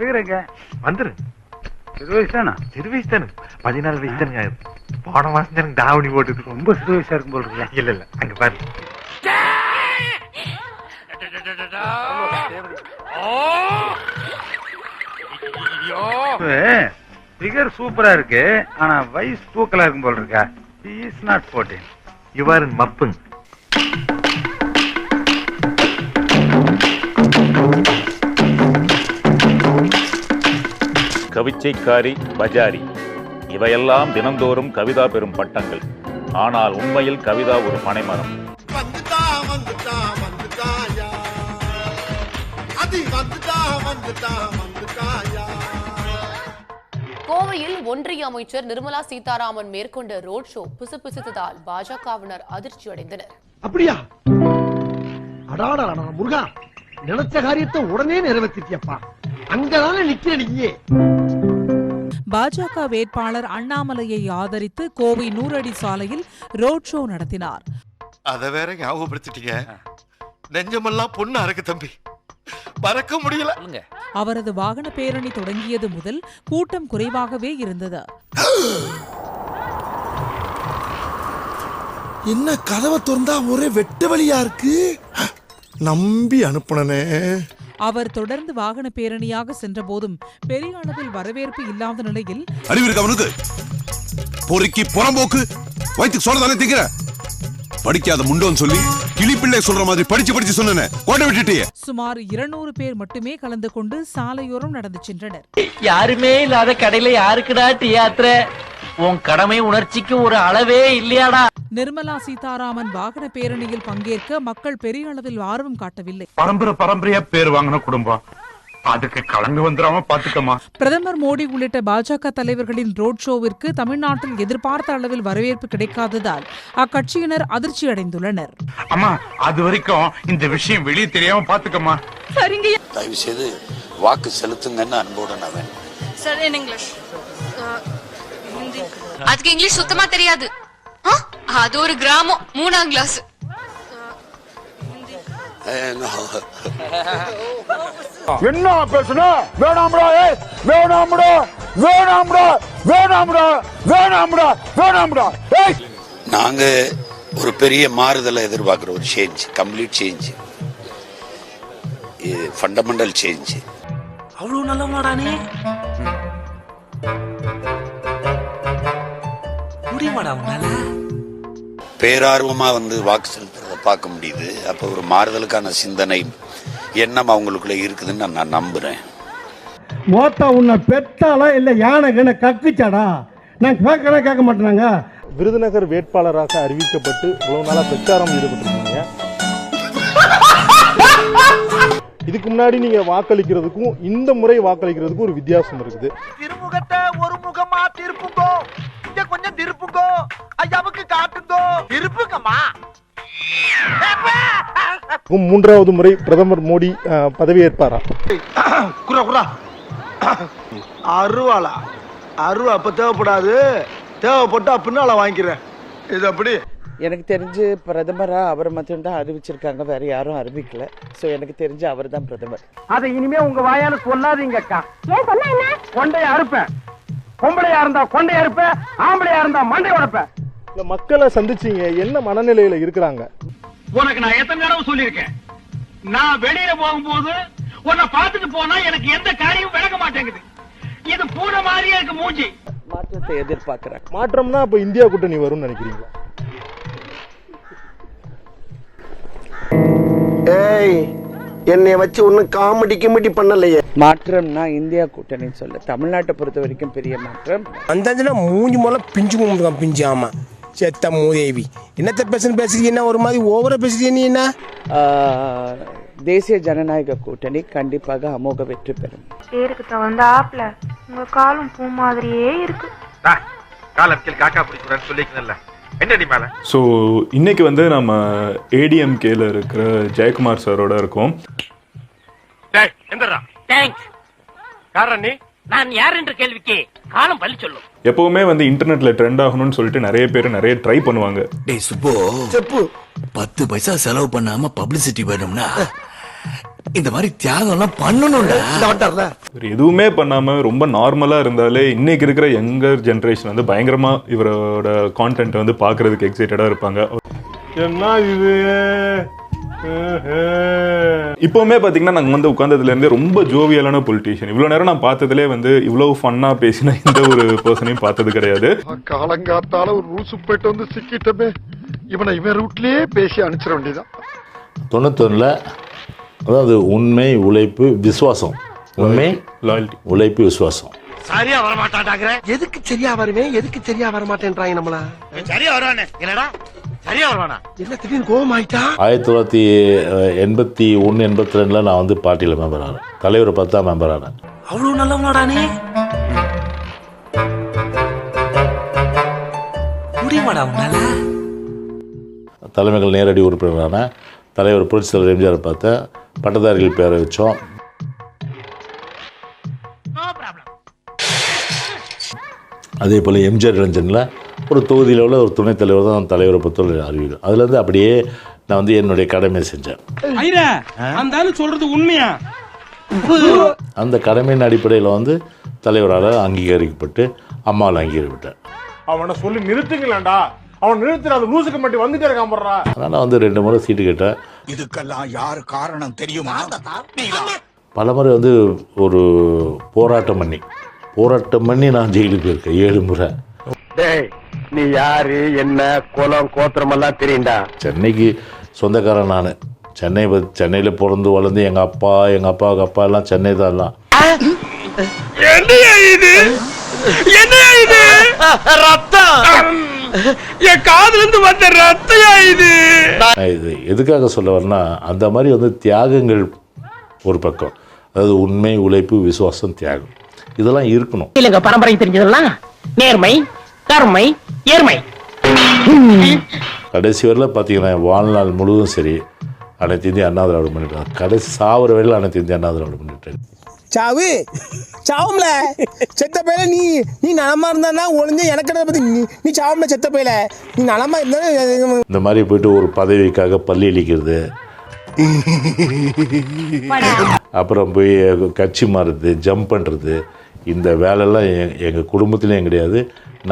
இருக்கிறேங்க வந்துரு. சிறு வயசு தானே சிறு வயசு தானே பதினாலு வயசு தானுங்க போன மாசம் தாவணி போட்டுட்டு ரொம்ப சிறு வயசா இருக்கும் போல இருக்குல்ல. இல்ல இல்ல. அங்க பாரு. ஃபிகர் சூப்பரா இருக்கு. ஆனா வயசு தூக்கலா இருக்கும் போல இருக்கா? இஸ் நாட் ஃபோர்டீன் இவ்வாறு மப்புங் கவிச்சைக்காரி பஜாரி. இவையெல்லாம் தினந்தோறும் கவிதா பெறும் பட்டங்கள். ஆனால் உண்மையில் கவிதா ஒரு பனைமரம். கோவையில் ஒன்றிய அமைச்சர் நிர்மலா சீதாராமன் மேற்கொண்ட ரோட் ஷோ பிசுபிசுத்ததால் பாஜகவினர் அதிர்ச்சி அடைந்தனர் அப்படியா முருகா. நினைச்ச காரியத்தை உடனே நிறைவேற்றிட்டியப்பா அங்கதானே நிக்கிற நீயே. பாஜக வேட்பாளர் அண்ணாமலையை ஆதரித்து கோவை நூறடி சாலையில் ரோட் ஷோ நடத்தினார். அத வேற ஞாபகப்படுத்திட்டீங்க. நெஞ்சமெல்லாம் பொண்ணு அறக்கு தம்பி. மறக்க முடியல. அவரது வாகன பேரணி தொடங்கியது முதல் கூட்டம் குறைவாகவே இருந்தது. என்ன கதவை திறந்தா ஒரே வெட்ட வழியா இருக்கு? நம்பி அனுப்புனனே. அவர் தொடர்ந்து வாகன பேரணியாக சென்றபோதும் பெரிய அளவில் வரவேற்பு இல்லாத நிலையில் அறிவு இருக்கு அவனுக்கு? பொறுக்கி புறம்போக்கு? வயிற்றுக்கு சொல்ல தானே திங்கிற? படிக்காத முண்டோன்னு சொல்லி கிளிப்பிள்ளை சொல்ற மாதிரி படிச்சு படிச்சு சொன்னேனே. கோட்டை விட்டுட்டியே. சுமார் இருநூறு பேர் மட்டுமே கலந்து கொண்டு சாலையோரம் நடந்து சென்றனர். யாருமே இல்லாத கடையில யாருக்குடா டீ ஆத்துற? உன் கடமை உணர்ச்சிக்கு ஒரு அளவே இல்லையாடா. நிர்மலா சீதாராமன் வாகன பேரணியில் பங்கேற்க மக்கள் பெரிய அளவில் ஆர்வம் காட்டவில்லை. பரம்பரை பரம்பரையா பேர் வாங்கின குடும்பம். அதுக்கு கலந்து வந்துடாம பாத்துக்கமா பிரதமர் மோடி உள்ளிட்ட பாஜக தலைவர்களின் ரோட் ஷோவிற்கு தமிழ்நாட்டில் எதிர்பார்த்த அளவில் வரவேற்பு கிடைக்காததால் அக்கட்சியினர் அதிர்ச்சி அடைந்துள்ளனர். அம்மா அது வரைக்கும் இந்த விஷயம் வெளியே தெரியாம பாத்துக்கமா தயவு செய்து வாக்கு செலுத்துங்கன்னு அன்போடு நான் வேணும் சார் இன் இங்கிலீஷ் அதுக்கு இங்கிலீஷ் சுத்தமா தெரியாது. அது ஒரு கிராமம் மூணாம் கிளாஸ் என்ன பேசுனா? வேணாம்டா ஏய் வேணாம்டா வேணாம்டா வேணாம்டா வேணாம்டா வேணாம்டா. ஏய்! நாங்க ஒரு பெரிய மாறுதலை எதிர்பார்க்குற ஒரு change complete change fundamental change அவ்வளவு நல்லவனாடா நீ? முடியுமாடா உன்னால? பேரார்வமா வந்து வாக்கு செலுத்துறத பார்க்க முடியுது. அப்போ ஒரு மாறுதலுக்கான சிந்தனை எண்ணம் அவங்களுக்குள்ள இருக்குதுன்னு நான் நான் நம்புறேன். மோத்தா உன்னை பெத்தாலா இல்ல யானை கண்ண கக்குச்சாடா? நான் கேட்கறேன் கேட்க மாட்டேனாங்க. விருதுநகர் வேட்பாளராக அறிவிக்கப்பட்டு இவ்வளவு நாளா பிரச்சாரம் ஈடுபட்டிருக்கீங்க. இதுக்கு முன்னாடி நீங்க வாக்களிக்கிறதுக்கும் இந்த முறை வாக்களிக்கிறதுக்கும் ஒரு வித்தியாசம் இருக்குது. திருமுகத்தை ஒரு முகமா திருப்புங்கோ இங்க கொஞ்சம் திருப்புங்கோ. ஐயாவுக்கு காட்டுங்கோ. திருப்புங்கம்மா. மூன்றாவது முறை பிரதமர் மோடி பதவியேற்பாரா? குரா குரா. அருவாளா. அருவா அப்ப தேவைப்படாது. தேவைப்பட்டா பின்னால வாங்கிக்கிறேன். இது அப்படி எனக்கு தெரிஞ்சு பிரதமரா அவர் மட்டும்தான் அறிவிச்சிருக்காங்க வேற யாரும் அறிவிக்கல. சோ எனக்கு தெரிஞ்சு அவர் தான் பிரதமர். அதை இனிமே உங்க வாயால சொல்லாதீங்க அக்கா. ஏன் சொன்னா என்ன? அறுப்பேன். பொம்பளையா இருந்தா கொண்டைய அறுப்பேன் ஆம்பளையா இருந்தா மண்டை உடைப்பேன் இந்த மக்களை சந்திச்சீங்க என்ன மனநிலையில இருக்கிறாங்க? உனக்கு நான் எத்தனை தடவை சொல்லியிருக்கேன்? நான் வெளியில போகும்போது உன்னை பார்த்துட்டு போனா எனக்கு எந்த காரியமும் விளங்க மாட்டேங்குது. இது பூனை மாதிரியே இருக்கு மூஞ்சி. மாற்றத்தை எதிர்பார்க்கிறேன் மாற்றம்னா அப்ப இந்தியா கூட்டணி வரும்னு நினைக்கிறீங்களா? ஏய் என்னைய வச்சு ஒன்னும் காமெடி கிமெடி பண்ணலையே. மாற்றம்னா இந்தியா கூட்டணின்னு சொல்ல. தமிழ்நாட்டை பொறுத்த வரைக்கும் பெரிய மாற்றம். அந்த மூஞ்சி மூலம் பிஞ்சு மூஞ்சி பிஞ்சு ஆமா. செத்த மூதேவி. என்னத்த பேசுன்னு பேசுறீங்க ஒரு மாதிரி ஓவரா பேசுறீங்க நீ என்ன? தேசிய ஜனநாயக கூட்டணி கண்டிப்பாக அமோக வெற்றி பெறும். பேருக்கு தகுந்த ஆப்ல உங்க காலும் பூ மாதிரியே இருக்கு. காலத்தில் காக்கா என்னடி மேல? ஸோ இன்னைக்கு வந்து நம்ம ஏடிஎம்கேல இருக்கிற ஜெயக்குமார் சாரோட இருக்கோம். நான் யார் என்ற கேள்விக்கு காலம் பள்ளி சொல்லும். எப்பவுமே வந்து இன்டர்நெட்ல ட்ரெண்ட் ஆகணும்னு சொல்லிட்டு நிறைய பேர் நிறைய ட்ரை பண்ணுவாங்க. டேய் சுப்போ. செப்பு. பத்து பைசா செலவு பண்ணாம பப்ளிசிட்டி வேணும்னா இந்த மாதிரி தியாகம் எல்லாம் பண்ணணும்டா. இந்த வட்டார்ல இவர் எதுவுமே பண்ணாம ரொம்ப நார்மலா இருந்தாலே இன்னைக்கு இருக்கிற யங்கர் ஜென்ரேஷன் வந்து பயங்கரமா இவரோட கான்டென்ட் வந்து பார்க்கிறதுக்கு எக்ஸைட்டடா இருப்பாங்க. என்ன இது? இப்போவுமே பார்த்தீங்கன்னா நாங்கள் வந்து உட்காந்ததுல இருந்தே ரொம்ப ஜோவியலான பொலிட்டீஷியன் இவ்வளோ நேரம் நான் பார்த்ததுலே வந்து இவ்வளோ ஃபன்னாக பேசின இந்த ஒரு பர்சனையும் பார்த்தது கிடையாது. காலங்காத்தால ஒரு ரூசு போயிட்டு வந்து சிக்கிட்டமே. இவனை இவன் ரூட்லயே பேசி அனுப்பிச்சிட வேண்டியதான் தொண்ணூத்தொன்னில் அதாவது உண்மை உழைப்பு விசுவாசம். உண்மை லாயல்ட்டி உழைப்பு விசுவாசம். சரியா வர மாட்டான்டாங்கற எதுக்கு சரியா வருவேன்? எதுக்கு சரியா வர மாட்டேன்றாங்க நம்மள? சரியா வருவானே. என்னடா? சரியா வருவானா? என்ன திடீர்னு கோவம் ஆயிட்டா ஆயிரத்தி தொள்ளாயிரத்தி எண்பத்தி ஒன்று எண்பத்தி ரெண்டில் நான் வந்து பார்ட்டியில் மெம்பர் ஆனேன். தலைவர் பார்த்தா மெம்பர் ஆனேன். அவ்வளவு நல்லவனாடா நீ? முடியுமாடா உன்னால? தலைமைகள் நேரடி உறுப்பினரான தலைவர் புரட்சி தலைவர் எம்ஜிஆர் பார்த்தேன் பட்டதாரிகள் பேரை வச்சோம். அதே போல் எம்ஜிஆர் இளைஞனில் ஒரு தொகுதியில் உள்ள ஒரு துணைத் தலைவர் தான் தலைவரை பொறுத்தவரை அறிவிக்கும் அதுலேருந்து அப்படியே நான் வந்து என்னுடைய கடமையை செஞ்சேன். ஐயா அந்த சொல்றது உண்மையா? அந்த கடமையின் அடிப்படையில் வந்து தலைவரால் அங்கீகரிக்கப்பட்டு அம்மாவில் அங்கீகரிக்கப்பட்டேன் அவனை சொல்லி நிறுத்துங்களேன்டா. அவன் நிறுத்துற அந்த லூசுக்கு மட்டும் வந்துட்டே இருக்கான் போடுறா. அதனால் வந்து ரெண்டு முறை சீட்டு கேட்டேன். இதுக்கெல்லாம் யாரு காரணம் தெரியுமா? பல முறை வந்து ஒரு போராட்டம் பண்ணி போராட்டம் பண்ணி நான் ஜெயிலுக்கு போயிருக்கேன் ஏழு முறை. டேய் நீ யாரு என்ன குலம் கோத்திரம் எல்லாம் தெரியும்டா. சென்னைக்கு சொந்தக்காரன் நான். சென்னை சென்னையில் பிறந்து வளர்ந்து எங்கள் அப்பா எங்கள் அப்பாவுக்கு அப்பா எல்லாம் சென்னை தான் எல்லாம். என்னையா இது? என்னையா இது? ரத்தம். என் காதுல இருந்து வந்த ரத்தையா இது? நான் இது எதுக்காக சொல்ல வரேன்னா அந்த மாதிரி வந்து தியாகங்கள் ஒரு பக்கம். அதாவது உண்மை உழைப்பு விசுவாசம் தியாகம். இதெல்லாம் இருக்கணும். இல்லங்க பரம்பரை தெரிஞ்சதெல்லாம் நேர்மை. கருமை ஏர்மை கடைசி வரையில் பார்த்தீங்கன்னா வாழ்நாள் முழுவதும் சரி அனைத்து இந்திய அண்ணா திராவிட பண்ணிட்டேன் கடைசி சாவர வரையில் அனைத்து இந்திய அண்ணா திராவிட பண்ணிட்டேன் சாவு? சாவும்ல. செத்த பையல நீ நீ நலமா இருந்தானா ஒளிஞ்ச எனக்கு பத்தி நீ நீ சாவும்ல செத்த பையல. நீ நலமா இருந்தா இந்த மாதிரி போயிட்டு ஒரு பதவிக்காக பள்ளி அளிக்கிறது அப்புறம் போய் கட்சி மாறுறது ஜம்ப் பண்ணுறது இந்த வேலையெல்லாம் எ- எங்க குடும்பத்திலையும் கிடையாது.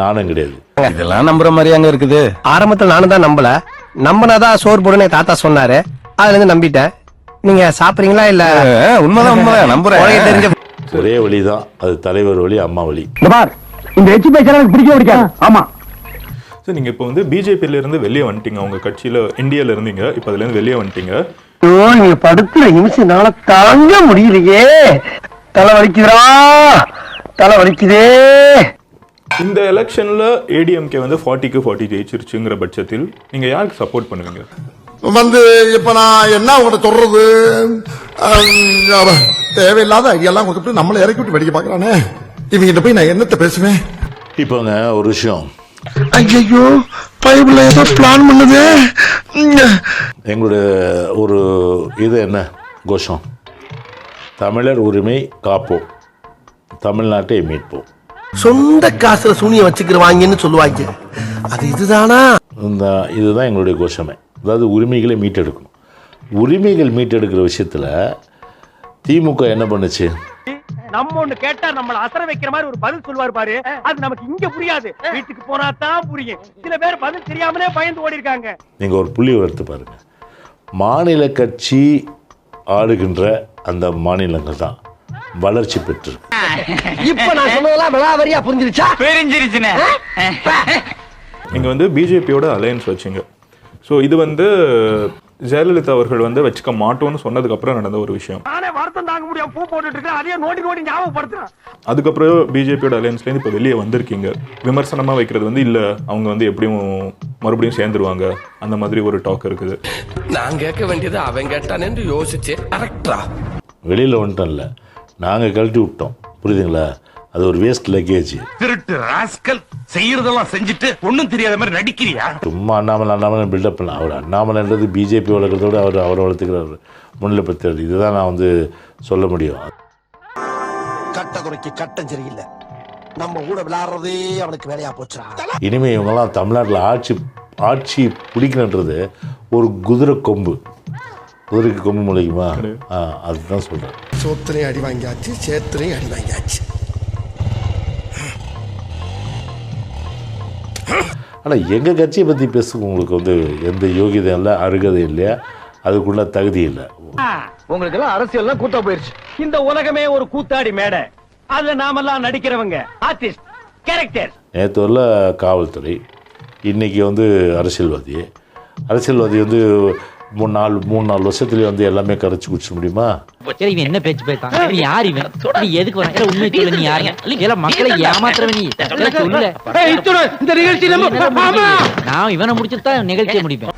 நானும் கிடையாது. இதெல்லாம் நம்புற மாதிரி அங்க இருக்குது. ஆரம்பத்துல நானும் தான் நம்பல. நம்பினாதான் சோறு போடுன்னு தாத்தா சொன்னாரு. அதுல இருந்து நம்பிட்டேன். நீங்க சாப்பிடுறீங்களா இல்ல? உண்மைதான் உண்மைதான். நம்புறேன். தெரிஞ்ச ஒரே வழி தான் அது தலைவர் வழி அம்மா வழி. பார். இந்த எச்சி பேச்சா எனக்கு பிடிக்க பிடிக்காது. ஆமா. ஸோ நீங்கள் இப்போ வந்து பிஜேபியில இருந்து வெளியே வந்துட்டீங்க. உங்க கட்சியில் இந்தியாவில் இருந்தீங்க. இப்போ அதுலேருந்து வெளியே வந்துட்டீங்க. ஐயோ நீங்க படுத்துற நிமிஷம்னால தாங்க முடியலையே. தலை வலிக்குதுடா. தலை வலிக்குதே. இந்த எலெக்ஷனில் ஏடிஎம்கே வந்து ஃபார்ட்டிக்கு ஃபார்ட்டி ஜெயிச்சிருச்சுங்கிற பட்சத்தில் நீங்கள் யாருக்கு சப்போர்ட் பண்ணுவீங்க? வந்து இப்ப நான் என்ன உங்கள்கிட்ட சொல்றது? தேவையில்லாத ஐடியெல்லாம் கொடுத்துட்டு நம்மளை இறக்கி விட்டு வெடிக்க பாக்குறானே இவங்கிட்ட போய் நான் என்னத்த பேசுவேன்? இப்போங்க ஒரு விஷயம். ஐயோ பைபிள்ல ஏதோ பிளான் பண்ணுதே. எங்களுடைய ஒரு இது என்ன? கோஷம். தமிழர் உரிமை காப்போம். தமிழ்நாட்டை மீட்போம். சொந்த காசுல சூனிய வச்சுக்கிறவாங்கன்னு சொல்லுவாங்க. அது இதுதானா? இந்த இதுதான் எங்களுடைய கோஷமே. அதாவது உரிமைகளை மீட்டெடுக்கணும். உரிமைகள் மீட்டெடுக்கிற விஷயத்தில் திமுக என்ன பண்ணுச்சு? நம்ம ஒண்ணு கேட்டா நம்மள அசர வைக்கிற மாதிரி ஒரு பதில் சொல்லுவார் பாரு. அது நமக்கு இங்க புரியாது. வீட்டுக்கு போனா தான் புரியும். சில பேர் பதில் தெரியாமலே பயந்து ஓடி இருக்காங்க நீங்கள் ஒரு புள்ளி எடுத்து பாருங்க. மாநில கட்சி ஆளுகின்ற அந்த மாநிலங்கள் தான் வளர்ச்சி பெற்று இப்ப நான் சொன்னதெல்லாம் விளாவரியா புரிஞ்சிருச்சா? தெரிஞ்சிருச்சுனே நீங்கள் வந்து பிஜேபியோட அலையன்ஸ் வச்சிங்க. ஸோ இது வந்து ஜெயலலிதா அவர்கள் வந்து வச்சுக்க மாட்டோம்னு சொன்னதுக்கு அப்புறம் நடந்த ஒரு விஷயம். அதுக்கப்புறம் பிஜேபியோட அலையன்ஸ்லேருந்து இப்போ வெளியே வந்திருக்கீங்க. விமர்சனமாக வைக்கிறது வந்து இல்லை. அவங்க வந்து எப்படியும் மறுபடியும் சேர்ந்துருவாங்க. அந்த மாதிரி ஒரு டாக் இருக்குது. நான் கேட்க வேண்டியது அவன் கேட்டானு யோசிச்சு கரெக்டா வெளியில் வந்துட்டோம் இல்லை நாங்கள் கழட்டி விட்டோம். புரியுதுங்களா? அது ஒரு வேஸ்ட் லக்கேஜ் திருட்டு ராஸ்கல் செய்யறதெல்லாம் செஞ்சுட்டு ஒண்ணும் தெரியாத மாதிரி நடிக்கிறியா? சும்மா அண்ணாமலை அண்ணாமலை பில்டப் பண்ண அவர் அண்ணாமலைன்றது பிஜேபி வளர்க்குறத விட அவர் அவரை வளர்த்துக்கிறார். முன்னிலைப்படுத்துறது இதுதான் நான் வந்து சொல்ல முடியும். கட்ட குறைக்கு கட்டம் சரியில்லை. நம்ம கூட விளையாடுறதே அவனுக்கு வேலையா போச்சுடா. இனிமேல் இவங்கெல்லாம் தமிழ்நாட்டில் ஆட்சி ஆட்சி பிடிக்கணுன்றது ஒரு குதிரை கொம்பு. குதிரைக்கு கொம்பு முளைக்குமா? ஆ அதுதான் சொல்கிறேன் சோத்திரையும் அடி வாங்கியாச்சு சேத்திரையும் அடி வாங்கியாச்சு. ஆனால் எங்கள் கட்சியை பற்றி பேசுங்க. உங்களுக்கு வந்து எந்த யோகியதை இல்லை அருகதை இல்லையா? அதுக்குள்ள தகுதி இல்லை. உங்களுக்கு எல்லாம் அரசியல் கூட்டா போயிருச்சு. இந்த உலகமே ஒரு கூத்தாடி மேடை. அதுல நாமெல்லாம் நடிக்கிறவங்க ஆர்டிஸ்ட் கேரக்டர் நேற்று வரல காவல்துறை. இன்றைக்கி வந்து அரசியல்வாதி. அரசியல்வாதி வந்து மூணு நாலு மூணு நாலு வருஷத்துலேயே வந்து எல்லாமே கரைச்சி குடிச்சிட முடியுமா? சரி இவன் என்ன பேச்சு பேசான் இவன் யார் இவன்? நீ எதுக்கு வர உண்மை சொல்ல நீ யாருங்க எல்லாம் மக்களை ஏமாத்துறவன் நீ. சொல்லல இந்த நிகழ்ச்சி நான் இவனை முடிச்சுட்டு தான் நிகழ்ச்சியை முடிப்பேன்.